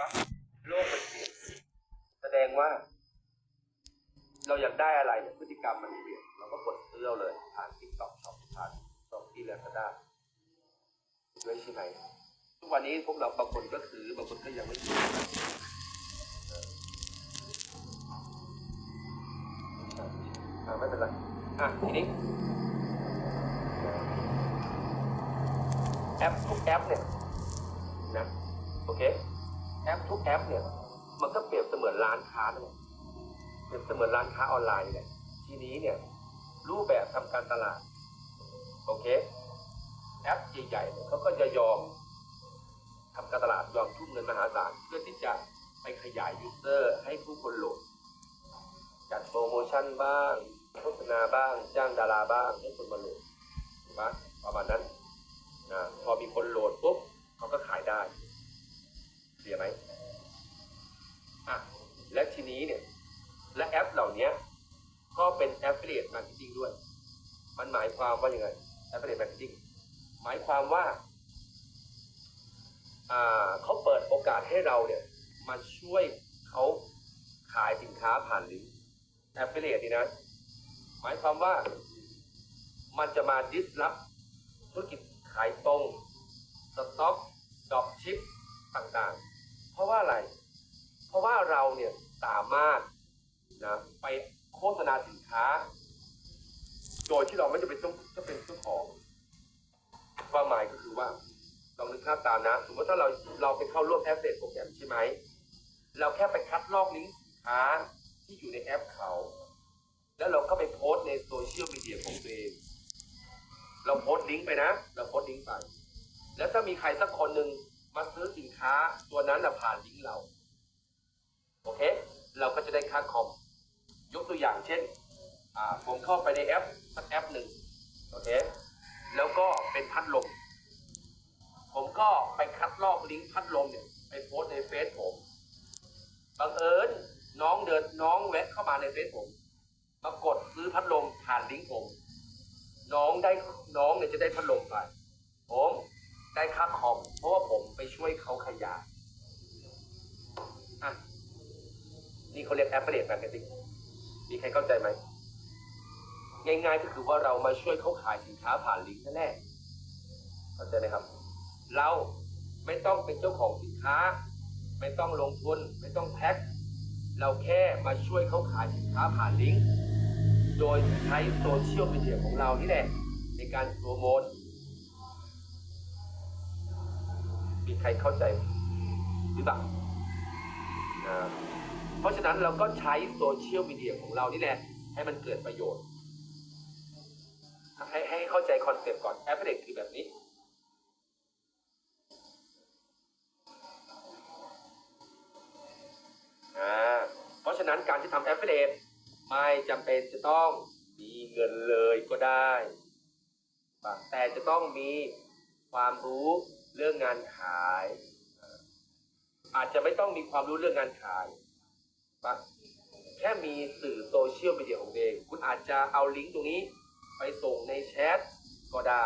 ปะโลกมันเปลี่ยนแสดงว่า เราอยากได้อะไรเนี่ยพฤติกรรมมันเปลี่ยนเราก็กดซื้อเอาเลยผ่านทิกตอกช็อปผ่านช็อปที่เลสด้าด้วยใช่ไหมทุกวันนี้พวกเราบางคนก็ซื้อบางคนก็ยังไม่ซื้ออออ่าไม่เป็นไรอะทีนี้แอปทุกแอปเนี่ยนะโอเค แอปทุกแอปเนี่ย มันก็เปรียบเสมือนร้านค้านั่นแหละเปรียบเสมือนร้านค้าออนไลน์นี่แหละทีนี้เนี่ย รูปแบบทำการตลาด โอเค แอปใหญ่ๆเนี่ยเขาก็จะยอมทำการตลาดยอมทุ่มเงินมหาศาลเพื่อที่จะไปขยายยูเซอร์ให้ผู้คนโหลดจัดโปรโมชั่นบ้าง โฆษณาบ้าง จ้างดาราบ้างให้คนมาโหลดถูกปะประม และทีนี้เนี่ย และแอปเหล่านี้ก็เป็น affiliate marketing ด้วย มันหมายความว่าอยังไง affiliate marketing หมายความว่าอ่าเขาเปิดโอกาสให้เราเนี่ยมาช่วยเขาขายสินค้าผ่านลิงก์ affiliate นี่นะ หมายความว่ามันจะมา disrupt ธุรกิจขายตรง สต็อกดอปชิปต่างๆ เพราะว่าอะไร ราะว่าเราเนี่ยสามารถนะไปโฆษณาสินค้า โดยที่เราไม่จำเป็นต้องต้องเป็นเจ้าของความหมายก็คือว่าลองนึกภาพตามนะสมมติถ้าเราเราไปเข้าร่วมแอปเดตโปรแกรมใช่ไหมเราแค่ไปคัดลอกลิงก์สินค้าที่อยู่ในแอปเขา แล้วเราก็ไปโพสในโซเชียลมีเดียของตัวเอง เราโพสลิงก์ไปนะ เราโพสลิงก์ไป แล้วถ้ามีใครสักคนหนึ่งมาซื้อสินค้าตัวนั้นน่ะผ่านลิงก์เรา โอเค เราก็จะได้ค่าคอม ยกตัวอย่างเช่น ผมเข้าไปในแอปสักแอปหนึ่งโอเค แล้วก็เป็นพัดลม ผมก็ไปคัดลอกลิงก์พัดลมเนี่ยไปโพสในเฟซผม บังเอิญน้องเดินน้องแวะเข้ามาในเฟซผม มากดซื้อพัดลมผ่านลิงก์ผม น้องได้น้องเนี่ยจะได้พัดลมไป ผมได้ค่าคอม เพราะว่าผมไปช่วยเขาขยายอะ นี่เขาเรียกแอปเปิลแมร์เก็ตติ้งมีใครเข้าใจไหมง่ายๆก็คือว่าเรามาช่วยเขาขายสินค้าผ่านลิงก์นั่นแหละเข้าใจไหมครับ เราไม่ต้องเป็นเจ้าของสินค้า ไม่ต้องลงทุน ไม่ต้องแพ็คเราแค่มาช่วยเขาขายสินค้าผ่านลิงก์โดยใช้โซเชียลมีเดียของเรานี่แหละในการโปรโมทมีใครเข้าใจหรือเปล่านะ เพราะฉะนั้นเราก็ใช้โซเชียลมีเดียของเรานี่แหละ ให้มันเกิดประโยชน์ ให้ให้เข้าใจคอนเซปต์ก่อนแอปเปิลคือแบบนี้อ่าเพราะฉะนั้นการที่ทำแอปเปิลไม่จำเป็นจะต้องมีเงินเลยก็ได้แต่จะต้องมีความรู้เรื่องงานขาย อาจจะไม่ต้องมีความรู้เรื่องงานขาย แค่มีสื่อโซเชียลมีเดียของเอง คุณอาจจะเอาลิงก์ตรงนี้ ไปส่งในแชทก็ได้